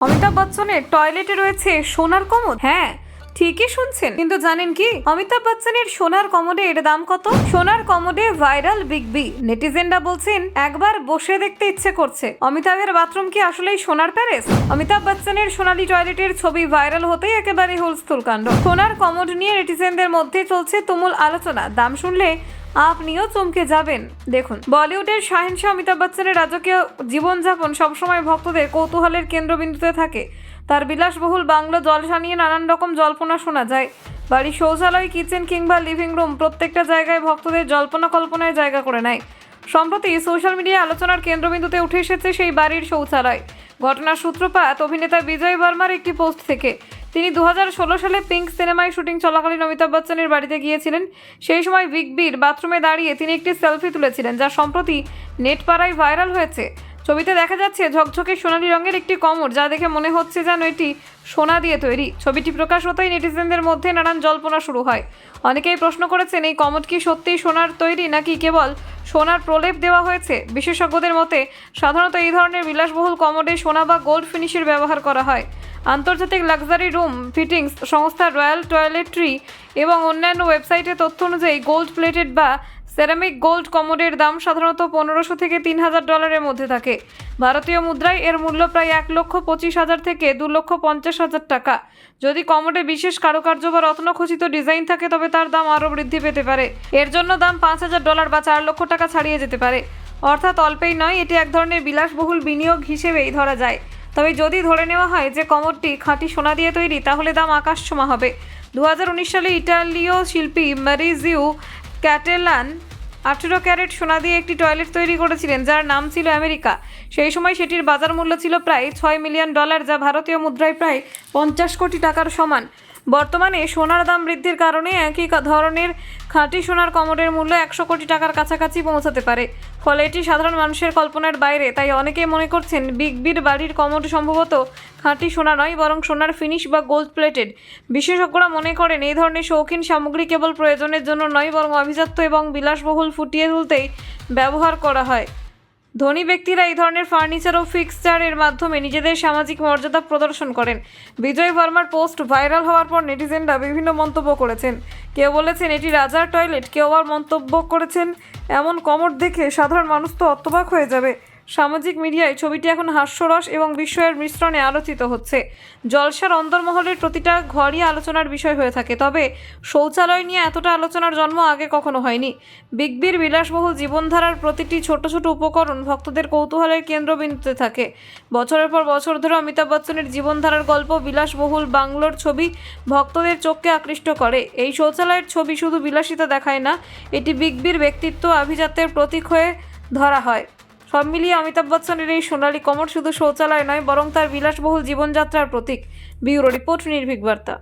অমিতাভ বচ্চনের টয়লেটে রয়েছে সোনার কোমর? হ্যাঁ ঠিকই শুনছেন। কিন্তু জানেন কি? অমিতাভ বচ্চনের সোনার কমোডের দাম কত? সোনার কমোডে ভাইরাল বিগ বি। নেটিজেনরা বলছেন, একবার বসে দেখতে ইচ্ছে করছে। অমিতাভের বাথরুম কি আসলেই সোনার প্যারেস অমিতাভ বচ্চনের সোনালী টয়লেটের ছবি ভাইরাল হতেই একেবারে হুলস্থুল কাণ্ড। সোনার কমোড নিয়ে নেটিজেনদের মধ্যে চলছে তুমুল আলোচনা। দাম শুনলে আপনিও চমকে যাবেন। দেখুন, বলিউডের শাহেনশাহ, অমিতাভ বচ্চনের রাজকীয় জীবনযাপন সবসময় ভক্তদের কৌতূহলের কেন্দ্রবিন্দুতে থাকে। তার বিলাসবহুল বাংলো জলসা নিয়ে নানান রকম জল্পনা শোনা যায়। বাড়ির শৌচালয়, কিচেন কিংবা লিভিং রুম প্রত্যেকটা জায়গায় ভক্তদের জল্পনা কল্পনায় জায়গা করে নেয়। সম্প্রতি সোশ্যাল মিডিয়ায় আলোচনার কেন্দ্রবিন্দুতে উঠে এসেছে সেই বাড়ির শৌচালয়। ঘটনার সূত্রপাত, অভিনেতা বিজয় বর্মার একটি পোস্ট থেকে। তিনি দু হাজার ষোলো সালে পিঙ্ক সিনেমায় শুটিং চলাকালীন অমিতাভ বচ্চনের বাড়িতে গিয়েছিলেন। সেই সময় বিগ বির বাথরুমে দাঁড়িয়ে তিনি একটি সেলফি তুলেছিলেন, যা সম্প্রতি নেট পাড়ায় ভাইরাল হয়েছে। ছবিতে দেখা যাচ্ছে ঝকঝকে সোনালী রঙের একটি কমর, যা দেখে মনে হচ্ছে যেন এটি সোনা দিয়ে তৈরি। ছবিটি প্রকাশ হতেই নেটিজেনদের মধ্যে নানান জল্পনা শুরু হয়। অনেকেই প্রশ্ন করেছেন, এই কমর কি সত্যিই সোনার তৈরি, নাকি কেবল সোনার প্রলেপ দেওয়া হয়েছে? বিশেষজ্ঞদের মতে, সাধারণত এই ধরনের বিলাসবহুল কমোডে সোনা বা গোল্ড ফিনিশের ব্যবহার করা হয়। আন্তর্জাতিক লাক্সারি রুম ফিটিংস সংস্থা রয়্যাল টয়লেট্রি এবং অন্যান্য ওয়েবসাইটের তথ্য অনুযায়ী গোল্ড প্লেটেড বা সেরামিক গোল্ড কমোডের দাম সাধারণত পনেরোশো থেকে তিন হাজার ডলারের মধ্যে থাকে। ভারতীয় মুদ্রায় এর মূল্য প্রায় এক লক্ষ পঁচিশ হাজার থেকে দু লক্ষ পঞ্চাশ হাজার টাকা। যদি কমোডে বিশেষ কারুকার্য বা রত্নখচিত ডিজাইন থাকে, তবে তার দাম আরও বৃদ্ধি পেতে পারে। এর জন্য দাম পাঁচ হাজার ডলার বা চার লক্ষ টাকা ছাড়িয়ে যেতে পারে। অর্থাৎ অল্পেই নয়, এটি এক ধরনের বিলাসবহুল বিনিয়োগ হিসেবেই ধরা যায়। তবে যদি ধরে নেওয়া হয় যে কমরটি খাঁটি সোনা দিয়ে তৈরি, তাহলে দাম আকাশছোঁয়া হবে। দু হাজার উনিশ সালে ইটালীয় শিল্পী ম্যারিজিউ ক্যাটেলান আঠেরো ক্যারেট সোনা দিয়ে একটি টয়লেট তৈরি করেছিলেন, যার নাম ছিল আমেরিকা। সেই সময় সেটির বাজার মূল্য ছিল প্রায় ছয় মিলিয়ন ডলার, যা ভারতীয় মুদ্রায় প্রায় পঞ্চাশ কোটি টাকার সমান। বর্তমানে সোনার দাম বৃদ্ধির কারণে একই ধরনের খাঁটি সোনার কমরের মূল্য একশো কোটি টাকার কাছাকাছি পৌঁছাতে পারে। ফলে এটি সাধারণ মানুষের কল্পনার বাইরে। তাই অনেকেই মনে করছেন বিগ বির বাড়ির কমোড সম্ভবত খাঁটি সোনা নয়, বরং সোনার ফিনিশ বা গোল্ড প্লেটেড। বিশেষজ্ঞরা মনে করেন এই ধরনের শৌখিন সামগ্রী কেবল প্রয়োজনের জন্য নয়, বরং অভিজাত্য এবং বিলাসবহুল ফুটিয়ে তুলতেই ব্যবহার করা হয়। ধনী ব্যক্তিরা এই ধরনের ফার্নিচার ও ফিক্সচারের মাধ্যমে নিজেদের সামাজিক মর্যাদা প্রদর্শন করেন। বিজয় বর্মার পোস্ট ভাইরাল হওয়ার পর নেটিজেনরা বিভিন্ন মন্তব্য করেছেন। কেউ বলেছেন এটি রাজার টয়লেট কেউ আবার মন্তব্য করেছেন, এমন কমর দেখে সাধারণ মানুষ তো অত্যবাক হয়ে যাবে। সামাজিক মিডিয়ায় ছবিটি এখন হাস্যরস এবং বিস্ময়ের মিশ্রণে আলোচিত হচ্ছে। জলসার অন্দরমহলের প্রতিটা ঘরই আলোচনার বিষয় হয়ে থাকে, তবে শৌচালয় নিয়ে এতটা আলোচনার জন্ম আগে কখনো হয়নি। বিগ বির বিলাসবহুল জীবনধারার প্রতিটি ছোট ছোট উপকরণ ভক্তদের কৌতূহলের কেন্দ্রবিন্দুতে থাকে। বছরের পর বছর ধরে অমিতাভ বচ্চনের জীবনধারার গল্প বিলাসবহুল বাংলোর ছবি ভক্তদের চোখকে আকৃষ্ট করে। এই শৌচালয়ের ছবি শুধু বিলাসিতা দেখায় না, এটি বিগ বির ব্যক্তিত্ব আভিজাত্যের প্রতীক হয়ে ধরা হয়। সব মিলিয়ে অমিতাভ বচ্চনের এই সোনালী কমর শুধু শৌচালয় নয়, বরং তার বিলাসবহুল জীবনযাত্রার প্রতীক। ব্যুরো রিপোর্ট নির্ভীক বার্তা।